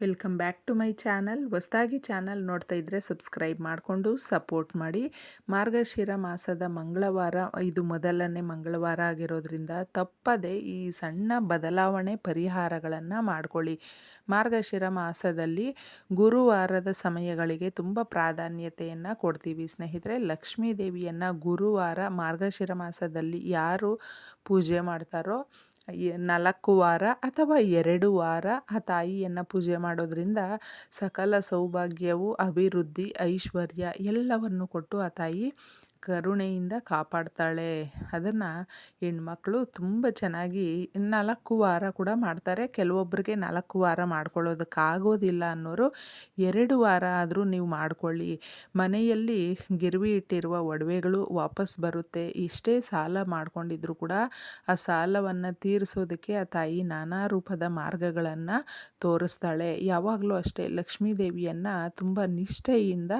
Welcome back to my channel ಹೊಸದಾಗಿ channel ನೋಡ್ತಾ ಇದ್ದರೆ ಸಬ್ಸ್ಕ್ರೈಬ್ ಮಾಡಿಕೊಂಡು ಸಪೋರ್ಟ್ ಮಾಡಿ. ಮಾರ್ಗಶಿರ ಮಾಸದ ಮಂಗಳವಾರ, ಇದು ಮೊದಲನೇ ಮಂಗಳವಾರ ಆಗಿರೋದ್ರಿಂದ ತಪ್ಪದೆ ಈ ಸಣ್ಣ ಬದಲಾವಣೆ ಪರಿಹಾರಗಳನ್ನು ಮಾಡ್ಕೊಳ್ಳಿ. ಮಾರ್ಗಶಿರ ಮಾಸದಲ್ಲಿ ಗುರುವಾರದ ಸಮಯಗಳಿಗೆ ತುಂಬ ಪ್ರಾಧಾನ್ಯತೆಯನ್ನು ಕೊಡ್ತೀವಿ. ಸ್ನೇಹಿತರೆ, ಲಕ್ಷ್ಮೀ ದೇವಿಯನ್ನು ಗುರುವಾರ ಮಾರ್ಗಶಿರ ಮಾಸದಲ್ಲಿ ಯಾರು ಪೂಜೆ ಮಾಡ್ತಾರೋ ನಾಲ್ಕು ವಾರ ಅಥವಾ ಎರಡು ವಾರ ಆ ತಾಯಿಯನ್ನು ಪೂಜೆ ಮಾಡೋದ್ರಿಂದ ಸಕಲ ಸೌಭಾಗ್ಯವು, ಅಭಿವೃದ್ಧಿ, ಐಶ್ವರ್ಯ ಎಲ್ಲವನ್ನು ಕೊಟ್ಟು ಆ ತಾಯಿ ಕರುಣೆಯಿಂದ ಕಾಪಾಡ್ತಾಳೆ. ಅದನ್ನು ಹೆಣ್ಮಕ್ಳು ತುಂಬ ಚೆನ್ನಾಗಿ ನಾಲ್ಕು ವಾರ ಕೂಡ ಮಾಡ್ತಾರೆ. ಕೆಲವೊಬ್ಬರಿಗೆ ನಾಲ್ಕು ವಾರ ಮಾಡ್ಕೊಳ್ಳೋದಕ್ಕಾಗೋದಿಲ್ಲ ಅನ್ನೋರು ಎರಡು ವಾರ ಆದರೂ ನೀವು ಮಾಡಿಕೊಳ್ಳಿ. ಮನೆಯಲ್ಲಿ ಗಿರ್ವಿ ಇಟ್ಟಿರುವ ಒಡವೆಗಳು ವಾಪಸ್ ಬರುತ್ತೆ. ಇಷ್ಟೇ ಸಾಲ ಮಾಡ್ಕೊಂಡಿದ್ರು ಕೂಡ ಆ ಸಾಲವನ್ನು ತೀರಿಸೋದಕ್ಕೆ ಆ ತಾಯಿ ನಾನಾ ರೂಪದ ಮಾರ್ಗಗಳನ್ನು ತೋರಿಸ್ತಾಳೆ. ಯಾವಾಗಲೂ ಅಷ್ಟೇ ಲಕ್ಷ್ಮೀ ದೇವಿಯನ್ನು ತುಂಬ ನಿಷ್ಠೆಯಿಂದ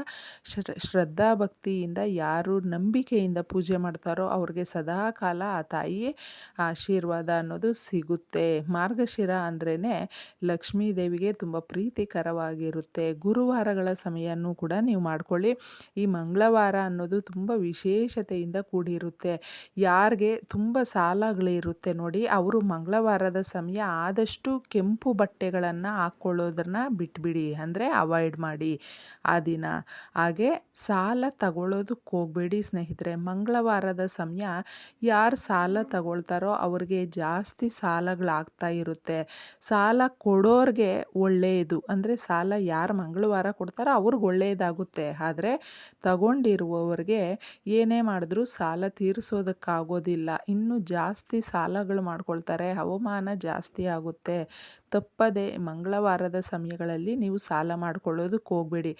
ಶ್ರದ್ಧಾ ಭಕ್ತಿಯಿಂದ ಯಾರು ನಂಬಿಕೆಯಿಂದ ಪೂಜೆ ಮಾಡ್ತಾರೋ ಅವ್ರಿಗೆ ಸದಾ ಕಾಲ ಆ ತಾಯಿ ಆಶೀರ್ವಾದ ಅನ್ನೋದು ಸಿಗುತ್ತೆ. ಮಾರ್ಗಶಿರ ಅಂದ್ರೇ ಲಕ್ಷ್ಮೀ ದೇವಿಗೆ ತುಂಬ ಪ್ರೀತಿಕರವಾಗಿರುತ್ತೆ. ಗುರುವಾರಗಳ ಸಮಯನೂ ಕೂಡ ನೀವು ಮಾಡ್ಕೊಳ್ಳಿ. ಈ ಮಂಗಳವಾರ ಅನ್ನೋದು ತುಂಬ ವಿಶೇಷತೆಯಿಂದ ಕೂಡಿರುತ್ತೆ. ಯಾರಿಗೆ ತುಂಬ ಸಾಲಗಳಿರುತ್ತೆ ನೋಡಿ, ಅವರು ಮಂಗಳವಾರದ ಸಮಯ ಆದಷ್ಟು ಕೆಂಪು ಬಟ್ಟೆಗಳನ್ನು ಹಾಕ್ಕೊಳ್ಳೋದನ್ನ ಬಿಟ್ಬಿಡಿ, ಅಂದರೆ ಅವಾಯ್ಡ್ ಮಾಡಿ ಆ ದಿನ. ಹಾಗೆ ಸಾಲ ತಗೊಳ್ಳೋದಕ್ಕೆ ಹೋಗಬೇಡಿ. ಸ್ನೇಹಿತರೆ, ಮಂಗಳವಾರದ ಸಮಯ ಯಾರು ಸಾಲ ತಗೊಳ್ತಾರೋ ಅವ್ರಿಗೆ ಜಾಸ್ತಿ ಸಾಲಗಳಾಗ್ತಾ ಇರುತ್ತೆ. ಸಾಲ ಕೊಡೋರಿಗೆ ಒಳ್ಳೆಯದು ಅಂದರೆ ಸಾಲ ಯಾರು ಮಂಗಳವಾರ ಕೊಡ್ತಾರೋ ಅವ್ರಿಗೆ ಒಳ್ಳೆಯದಾಗುತ್ತೆ ಆದರೆ ತಗೊಂಡಿರುವವರಿಗೆ ಏನೇ ಮಾಡಿದ್ರೂ ಸಾಲ ತೀರಿಸೋದಕ್ಕಾಗೋದಿಲ್ಲ. ಇನ್ನೂ ಜಾಸ್ತಿ ಸಾಲಗಳು ಮಾಡ್ಕೊಳ್ತಾರೆ ಹವಾಮಾನ ಜಾಸ್ತಿ ಆಗುತ್ತೆ. ತಪ್ಪದೆ ಮಂಗಳವಾರದ ಸಮಯಗಳಲ್ಲಿ ನೀವು ಸಾಲ ಮಾಡ್ಕೊಳ್ಳೋದಕ್ಕೆ ಹೋಗಬೇಡಿ.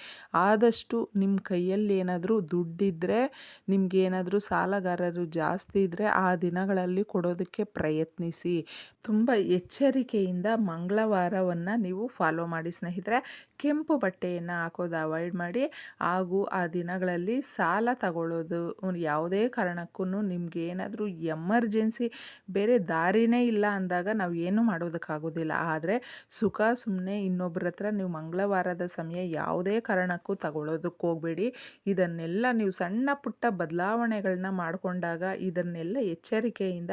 ಆದಷ್ಟು ನಿಮ್ಮ ಕೈಯಲ್ಲಿ ಏನಾದರೂ ದುಡ್ಡಿದ್ದರೆ ನಿಮಗೇನಾದರೂ ಸಾಲಗಾರರು ಜಾಸ್ತಿ ಇದ್ದರೆ ಆ ದಿನಗಳಲ್ಲಿ ಕೊಡೋದಕ್ಕೆ ಪ್ರಯತ್ನಿಸಿ. ತುಂಬ ಎಚ್ಚರಿಕೆಯಿಂದ ಮಂಗಳವಾರವನ್ನು ನೀವು ಫಾಲೋ ಮಾಡಿ ಸ್ನೇಹಿತರೆ. ಕೆಂಪು ಬಟ್ಟೆಯನ್ನು ಹಾಕೋದು ಅವಾಯ್ಡ್ ಮಾಡಿ. ಹಾಗೂ ಆ ದಿನಗಳಲ್ಲಿ ಸಾಲ ತಗೊಳ್ಳೋದು ಯಾವುದೇ ಕಾರಣಕ್ಕೂ ನಿಮ್ಗೆ ಏನಾದರೂ ಎಮರ್ಜೆನ್ಸಿ, ಬೇರೆ ದಾರಿನೇ ಇಲ್ಲ ಅಂದಾಗ ನಾವು ಏನು ಮಾಡೋದಕ್ಕಾಗೋದಿಲ್ಲ. ಆದರೆ ಸುಖ ಸುಮ್ಮನೆ ಇನ್ನೊಬ್ಬರ ಹತ್ರ ನೀವು ಮಂಗಳವಾರದ ಸಮಯ ಯಾವುದೇ ಕಾರಣಕ್ಕೂ ತಗೊಳ್ಳೋದಕ್ಕೆ ಹೋಗಬೇಡಿ. ಇದನ್ನೆಲ್ಲ ನೀವು ಸಣ್ಣ ಪುಟ್ಟ ಬದಲಾವಣೆಗಳನ್ನ ಮಾಡಿಕೊಂಡಾಗ ಇದನ್ನೆಲ್ಲ ಎಚ್ಚರಿಕೆಯಿಂದ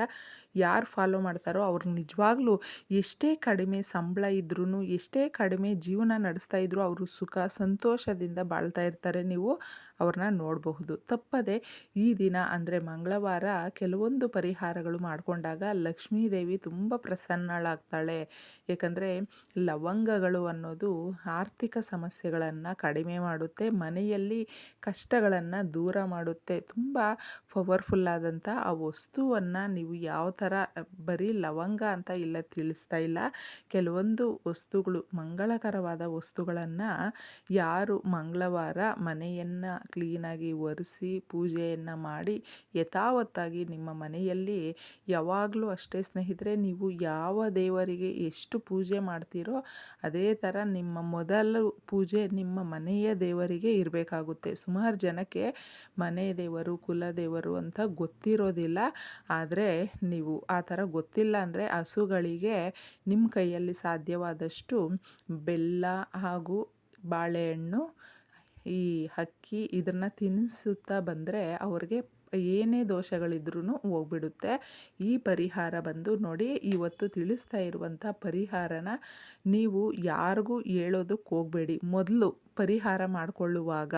ಯಾರು ಫಾಲೋ ಮಾಡ್ತಾರೋ ಅವ್ರಿಗೆ ನಿಜವಾಗ್ಲೂ ಎಷ್ಟೇ ಕಡಿಮೆ ಸಂಬಳ ಇದ್ರೂ ಎಷ್ಟೇ ಕಡಿಮೆ ಜೀವನ ನಡೆಸ್ತಾ ಇದ್ರೂ ಅವರು ಸುಖ ಸಂತೋಷದಿಂದ ಬಾಳ್ತಾ ಇರ್ತಾರೆ ನೀವು ಅವ್ರನ್ನ ನೋಡಬಹುದು. ತಪ್ಪದೆ ಈ ದಿನ ಅಂದರೆ ಮಂಗಳವಾರ ಕೆಲವೊಂದು ಪರಿಹಾರಗಳು ಮಾಡಿಕೊಂಡಾಗ ಲಕ್ಷ್ಮೀದೇವಿ ತುಂಬ ಪ್ರಸನ್ನಳಾಗ್ತಾಳೆ. ಏಕೆಂದರೆ ಲವಂಗಗಳು ಅನ್ನೋದು ಆರ್ಥಿಕ ಸಮಸ್ಯೆಗಳನ್ನು ಕಡಿಮೆ ಮಾಡುತ್ತೆ, ಮನೆಯಲ್ಲಿ ಕಷ್ಟಗಳನ್ನು ದೂರ ಮಾಡುತ್ತೆ. ತುಂಬ ಪವರ್ಫುಲ್ಲಾದಂಥ ಆ ವಸ್ತುವನ್ನು ನೀವು ಯಾವ ಥರ ಬರೀ ಲವಂಗ ಅಂತ ಇಲ್ಲ ತಿಳಿಸ್ತಾ ಇಲ್ಲ. ಕೆಲವೊಂದು ವಸ್ತುಗಳು, ಮಂಗಳಕರವಾದ ವಸ್ತುಗಳನ್ನು ಯಾರು ಮಂಗಳವಾರ ಮನೆಯನ್ನು ಕ್ಲೀನಾಗಿ ಒರೆಸಿ ಪೂಜೆಯನ್ನು ಮಾಡಿ ಯಥಾವತ್ತಾಗಿ ನಿಮ್ಮ ಮನೆಯಲ್ಲಿ ಯಾವಾಗಲೂ ಅಷ್ಟೇ ಸ್ನೇಹಿತರೆ, ನೀವು ಯಾವ ದೇವರಿಗೆ ಎಷ್ಟು ಪೂಜೆ ಮಾಡ್ತೀರೋ ಅದೇ ಥರ ನಿಮ್ಮ ಮೊದಲ ಪೂಜೆ ನಿಮ್ಮ ಮನೆಯ ದೇವರಿಗೆ ಇರಬೇಕಾಗುತ್ತೆ. ಸುಮಾರು ಜನಕ್ಕೆ ಮನೆ ದೇವರು ಕುಲದೇವರು ಅಂತ ಗೊತ್ತಿರೋದಿಲ್ಲ. ಆದರೆ ನೀವು ಆ ಥರ ಗೊತ್ತಿಲ್ಲ ಅಂದರೆ ಹಸುಗಳಿಗೆ ನಿಮ್ಮ ಕೈಯಲ್ಲಿ ಸಾಧ್ಯವಾದಷ್ಟು ಬೆಲ್ಲ ಹಾಗೂ ಬಾಳೆಹಣ್ಣು, ಈ ಅಕ್ಕಿ ಇದನ್ನು ತಿನ್ನಿಸುತ್ತಾ ಬಂದರೆ ಅವ್ರಿಗೆ ಏನೇ ದೋಷಗಳಿದ್ರೂ ಹೋಗ್ಬಿಡುತ್ತೆ. ಈ ಪರಿಹಾರ ಬಂದು ನೋಡಿ ಇವತ್ತು ತಿಳಿಸ್ತಾ ಇರುವಂಥ ಪರಿಹಾರನ ನೀವು ಯಾರಿಗೂ ಹೇಳೋದಕ್ಕೆ ಹೋಗಬೇಡಿ. ಮೊದಲು ಪರಿಹಾರ ಮಾಡಿಕೊಳ್ಳುವಾಗ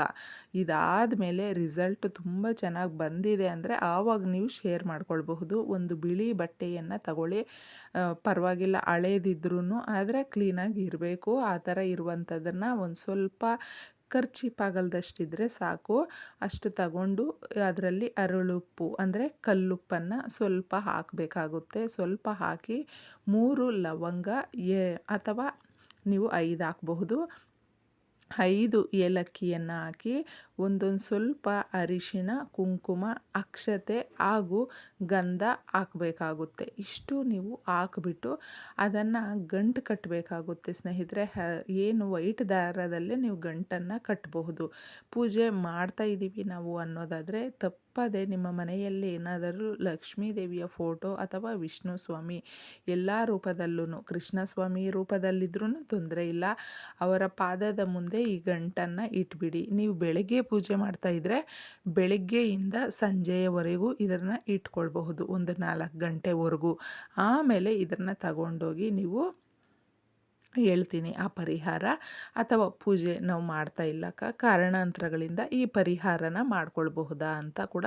ಇದಾದ ಮೇಲೆ ರಿಸಲ್ಟ್ ತುಂಬ ಚೆನ್ನಾಗಿ ಬಂದಿದೆ ಅಂದರೆ ಆವಾಗ ನೀವು ಶೇರ್ ಮಾಡ್ಕೊಳ್ಬಹುದು. ಒಂದು ಬಿಳಿ ಬಟ್ಟೆಯನ್ನು ತಗೊಳ್ಳಿ. ಪರವಾಗಿಲ್ಲ ಹಳೇದಿದ್ರೂ ಆದರೆ ಕ್ಲೀನಾಗಿ ಇರಬೇಕು. ಆ ಥರ ಇರುವಂಥದ್ದನ್ನು ಒಂದು ಸ್ವಲ್ಪ ಖರ್ಚಿಪಾಗಲ್ದಷ್ಟಿದ್ರೆ ಸಾಕು. ಅಷ್ಟು ತಗೊಂಡು ಅದರಲ್ಲಿ ಅರಳುಪ್ಪು, ಅಂದರೆ ಕಲ್ಲುಪ್ಪನ್ನು ಸ್ವಲ್ಪ ಹಾಕಬೇಕಾಗುತ್ತೆ. ಸ್ವಲ್ಪ ಹಾಕಿ ಮೂರು ಲವಂಗ, ಎ, ಅಥವಾ ನೀವು ಐದು ಹಾಕಬಹುದು. ಐದು ಏಲಕ್ಕಿಯನ್ನು ಹಾಕಿ ಒಂದೊಂದು ಸ್ವಲ್ಪ ಅರಿಶಿಣ, ಕುಂಕುಮ, ಅಕ್ಷತೆ ಹಾಗೂ ಗಂಧ ಹಾಕಬೇಕಾಗುತ್ತೆ. ಇಷ್ಟು ನೀವು ಹಾಕ್ಬಿಟ್ಟು ಅದನ್ನು ಗಂಟು ಕಟ್ಟಬೇಕಾಗುತ್ತೆ ಸ್ನೇಹಿತರೆ. ಏನು ವೈಟ್ ದಾರದಲ್ಲೇ ನೀವು ಗಂಟನ್ನು ಕಟ್ಟಬಹುದು ಪೂಜೆ ಮಾಡ್ತಾ ಇದ್ದೀವಿ ನಾವು ಅನ್ನೋದಾದರೆ ತಪ್ಪು ತಪ್ಪದೆ ನಿಮ್ಮ ಮನೆಯಲ್ಲಿ ಏನಾದರೂ ಲಕ್ಷ್ಮೀ ದೇವಿಯ ಫೋಟೋ ಅಥವಾ ವಿಷ್ಣು ಸ್ವಾಮಿ ಎಲ್ಲ ರೂಪದಲ್ಲೂ ಕೃಷ್ಣ ಸ್ವಾಮಿ ರೂಪದಲ್ಲಿದ್ರೂ ತೊಂದರೆ ಇಲ್ಲ. ಅವರ ಪಾದದ ಮುಂದೆ ಈ ಗಂಟನ್ನು ಇಟ್ಬಿಡಿ. ನೀವು ಬೆಳಗ್ಗೆ ಪೂಜೆ ಮಾಡ್ತಾ ಇದ್ದರೆ ಬೆಳಗ್ಗೆಯಿಂದ ಸಂಜೆಯವರೆಗೂ ಇದನ್ನು ಇಟ್ಕೊಳ್ಬಹುದು. ಒಂದು ನಾಲ್ಕು ಗಂಟೆವರೆಗೂ. ಆಮೇಲೆ ಇದನ್ನು ತಗೊಂಡೋಗಿ ನೀವು ಹೇಳ್ತೀನಿ, ಆ ಪರಿಹಾರ ಅಥವಾ ಪೂಜೆ ನಾವು ಮಾಡ್ತಾ ಇಲ್ಲಕ್ಕ ಕಾರಣಾಂತರಗಳಿಂದ ಈ ಪರಿಹಾರನ ಮಾಡ್ಕೊಳ್ಬಹುದಾ ಅಂತ ಕೂಡ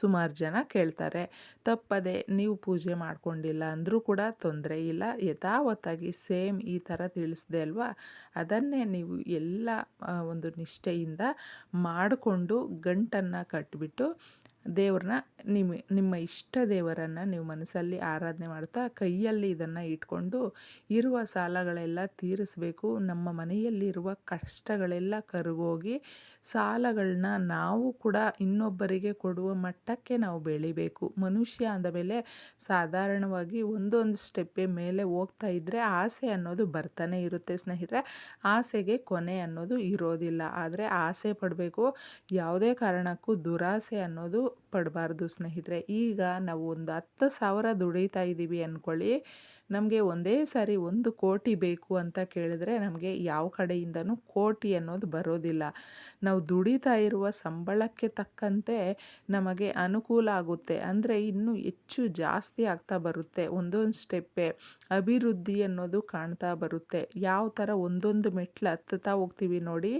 ಸುಮಾರು ಜನ ಕೇಳ್ತಾರೆ. ತಪ್ಪದೆ ನೀವು ಪೂಜೆ ಮಾಡ್ಕೊಂಡಿಲ್ಲ ಅಂದರೂ ಕೂಡ ತೊಂದರೆ ಇಲ್ಲ, ಯಥಾವತ್ತಾಗಿ ಸೇಮ್ ಈ ಥರ ತಿಳಿಸ್ದೆ ಅಲ್ವಾ? ಅದನ್ನೇ ನೀವು ಎಲ್ಲ ಒಂದು ನಿಷ್ಠೆಯಿಂದ ಮಾಡಿಕೊಂಡು ಗಂಟನ್ನು ಕಟ್ಟಿಬಿಟ್ಟು ದೇವ್ರನ್ನ, ನಿಮ್ಮ ನಿಮ್ಮ ಇಷ್ಟ ದೇವರನ್ನು ನೀವು ಮನಸ್ಸಲ್ಲಿ ಆರಾಧನೆ ಮಾಡ್ತಾ, ಕೈಯಲ್ಲಿ ಇದನ್ನು ಇಟ್ಕೊಂಡು ಇರುವ ಸಾಲಗಳೆಲ್ಲ ತೀರಿಸಬೇಕು. ನಮ್ಮ ಮನೆಯಲ್ಲಿರುವ ಕಷ್ಟಗಳೆಲ್ಲ ಕರಗೋಗಿ ಸಾಲಗಳನ್ನ ನಾವು ಕೂಡ ಇನ್ನೊಬ್ಬರಿಗೆ ಕೊಡುವ ಮಟ್ಟಕ್ಕೆ ನಾವು ಬೆಳಿಬೇಕು. ಮನುಷ್ಯ ಅಂದಮೇಲೆ ಸಾಧಾರಣವಾಗಿ ಒಂದೊಂದು ಸ್ಟೆಪ್ಪೆ ಮೇಲೆ ಹೋಗ್ತಾ ಇದ್ದರೆ ಆಸೆ ಅನ್ನೋದು ಬರ್ತಾನೆ ಇರುತ್ತೆ ಸ್ನೇಹಿತರೆ. ಆಸೆಗೆ ಕೊನೆ ಅನ್ನೋದು ಇರೋದಿಲ್ಲ. ಆದರೆ ಆಸೆ ಪಡಬೇಕು. ಯಾವುದೇ ಕಾರಣಕ್ಕೂ ದುರಾಸೆ ಅನ್ನೋದು ಪಡಬಾರ್ದು ಸ್ನೇಹಿತರೆ. ಈಗ ನಾವು ಒಂದು ಹತ್ತು ಸಾವಿರ ದುಡಿತಾ ಇದ್ದೀವಿ ಅಂದ್ಕೊಳ್ಳಿ ನಮಗೆ ಒಂದೇ ಸಾರಿ ಒಂದು ಕೋಟಿ ಬೇಕು ಅಂತ ಕೇಳಿದ್ರೆ ನಮಗೆ ಯಾವ ಕಡೆಯಿಂದನೂ ಕೋಟಿ ಅನ್ನೋದು ಬರೋದಿಲ್ಲ. ನಾವು ದುಡಿತಾ ಇರುವ ಸಂಬಳಕ್ಕೆ ತಕ್ಕಂತೆ ನಮಗೆ ಅನುಕೂಲ ಆಗುತ್ತೆ. ಅಂದರೆ ಇನ್ನೂ ಹೆಚ್ಚು ಜಾಸ್ತಿ ಆಗ್ತಾ ಬರುತ್ತೆ. ಒಂದೊಂದು ಸ್ಟೆಪ್ಪೆ ಅಭಿವೃದ್ಧಿ ಅನ್ನೋದು ಕಾಣ್ತಾ ಬರುತ್ತೆ. ಯಾವ ಥರ ಒಂದೊಂದು ಮೆಟ್ಲು ಹತ್ತುತ್ತಾ ಹೋಗ್ತೀವಿ ನೋಡಿ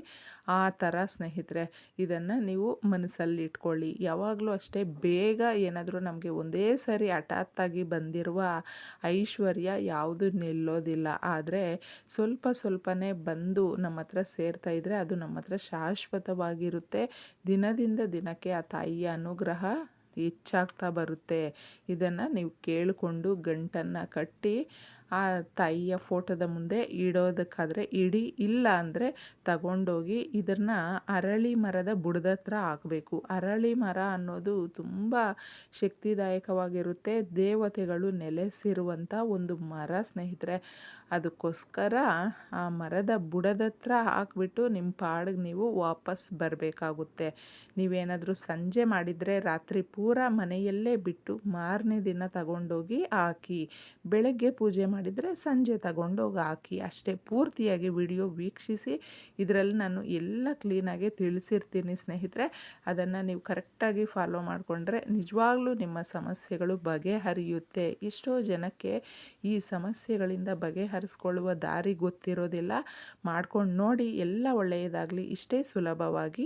ಆ ಥರ ಸ್ನೇಹಿತರೆ. ಇದನ್ನು ನೀವು ಮನಸ್ಸಲ್ಲಿ ಇಟ್ಕೊಳ್ಳಿ. ಯಾವಾಗಲೂ ಅಷ್ಟೇ ಬೇಗ ಏನಾದರೂ ನಮಗೆ ಒಂದೇ ಸರಿ ಹಠಾತ್ತಾಗಿ ಬಂದಿರುವ ಐಶ್ವರ್ಯ ಯಾವುದು ನಿಲ್ಲೋದಿಲ್ಲ. ಆದರೆ ಸ್ವಲ್ಪ ಸ್ವಲ್ಪನೇ ಬಂದು ನಮ್ಮ ಹತ್ರ ಸೇರ್ತಾ ಇದ್ದರೆ ಅದು ನಮ್ಮ ಹತ್ರ ಶಾಶ್ವತವಾಗಿರುತ್ತೆ. ದಿನದಿಂದ ದಿನಕ್ಕೆ ಆ ತಾಯಿಯ ಅನುಗ್ರಹ ಹೆಚ್ಚಾಗ್ತಾ ಬರುತ್ತೆ. ಇದನ್ನು ನೀವು ಕೇಳಿಕೊಂಡು ಗಂಟನ್ನು ಕಟ್ಟಿ ಆ ತಾಯಿಯ ಫೋಟೋದ ಮುಂದೆ ಇಡೋದಕ್ಕಾದರೆ ಇಡಿ, ಇಲ್ಲ ಅಂದರೆ ತಗೊಂಡೋಗಿ ಇದನ್ನು ಅರಳಿ ಮರದ ಬುಡದತ್ರ ಹಾಕಬೇಕು. ಅರಳಿ ಮರ ಅನ್ನೋದು ತುಂಬ ಶಕ್ತಿದಾಯಕವಾಗಿರುತ್ತೆ. ದೇವತೆಗಳು ನೆಲೆಸಿರುವಂಥ ಒಂದು ಮರ, ಸ್ನೇಹಿತರೆ. ಅದಕ್ಕೋಸ್ಕರ ಆ ಮರದ ಬುಡದ ಹತ್ರ ಹಾಕ್ಬಿಟ್ಟು ನಿಮ್ಮ ಪಾಡಿಗೆ ನೀವು ವಾಪಸ್ ಬರಬೇಕಾಗುತ್ತೆ. ನೀವೇನಾದರೂ ಸಂಜೆ ಮಾಡಿದರೆ ರಾತ್ರಿ ಪೂರ ಮನೆಯಲ್ಲೇ ಬಿಟ್ಟು ಮಾರನೇ ದಿನ ತಗೊಂಡೋಗಿ ಹಾಕಿ, ಬೆಳಗ್ಗೆ ಪೂಜೆ ಮಾಡಿದರೆ ಸಂಜೆ ತಗೊಂಡೋಗಿ ಹಾಕಿ ಅಷ್ಟೇ ಪೂರ್ತಿಯಾಗಿ ವಿಡಿಯೋ ವೀಕ್ಷಿಸಿ, ಇದರಲ್ಲಿ ನಾನು ಎಲ್ಲ ಕ್ಲೀನಾಗಿ ತಿಳಿಸಿರ್ತೀನಿ ಸ್ನೇಹಿತರೆ. ಅದನ್ನು ನೀವು ಕರೆಕ್ಟಾಗಿ ಫಾಲೋ ಮಾಡಿಕೊಂಡ್ರೆ ನಿಜವಾಗ್ಲೂ ನಿಮ್ಮ ಸಮಸ್ಯೆಗಳು ಬಗೆಹರಿಯುತ್ತೆ. ಎಷ್ಟೋ ಜನಕ್ಕೆ ಈ ಸಮಸ್ಯೆಗಳಿಂದ ಬಗೆಹರಿಸ್ಕೊಳ್ಳುವ ದಾರಿ ಗೊತ್ತಿರೋದಿಲ್ಲ. ಮಾಡ್ಕೊಂಡು ನೋಡಿ ಎಲ್ಲ ಒಳ್ಳೆಯದಾಗಲಿ. ಇಷ್ಟೇ ಸುಲಭವಾಗಿ.